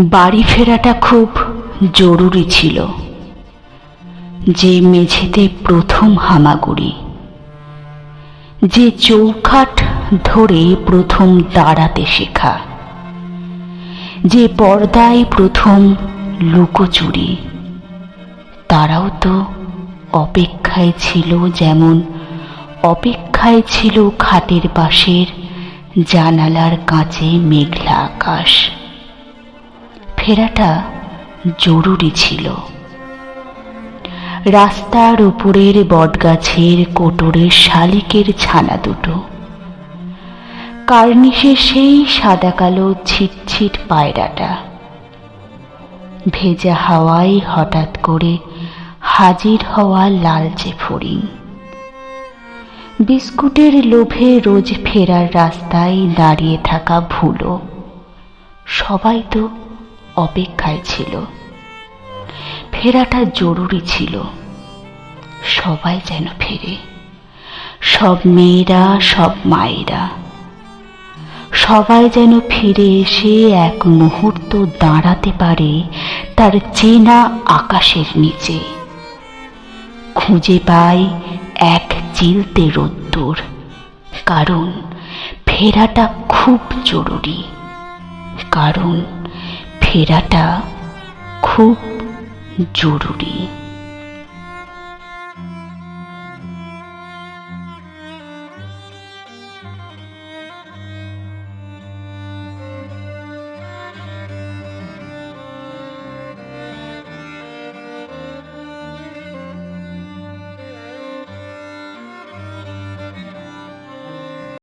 বাড়ি ফেরাটা খুব জরুরি ছিল। যে মেঝেতে প্রথম হামাগুড়ি, যে চৌখাট ধরে প্রথম দাঁড়াতে শেখা, যে পর্দায় প্রথম লুকোচুরি, তারাও তো অপেক্ষায় ছিল যেমন অপেক্ষায় ছিল খাটের পাশের জানালার কাঁচে মেঘলা আকাশ। ফেরাটা জরুরি ছিল। রাস্তার উপরের বটগাছের কোটরের শালিকের ছানা দুটো। কার্নিশে সেই সাদা কালো ছিটছিট পায়রাটা। ভেজা হাওয়ায় হঠাৎ করে হাজির হওয়া লালচে ফড়িং। বিস্কুটের লোভে রোজ ফেরার রাস্তায় দাঁড়িয়ে থাকা ভুলো। সবাই তো অপেক্ষায় ছিল। ফেরাটা জরুরি ছিল। সবাই যেন ফেরে। সব মেয়েরা, সব মায়েরা। সবাই যেন ফিরে এসে এক মুহূর্ত দাঁড়াতে পারে তার চেনা আকাশের নিচে। খুঁজে পায় এক চিলতে রোদ্দুর। কারণ ফেরাটা খুব জরুরি। কারণ ফেরাটা খুব জরুরি।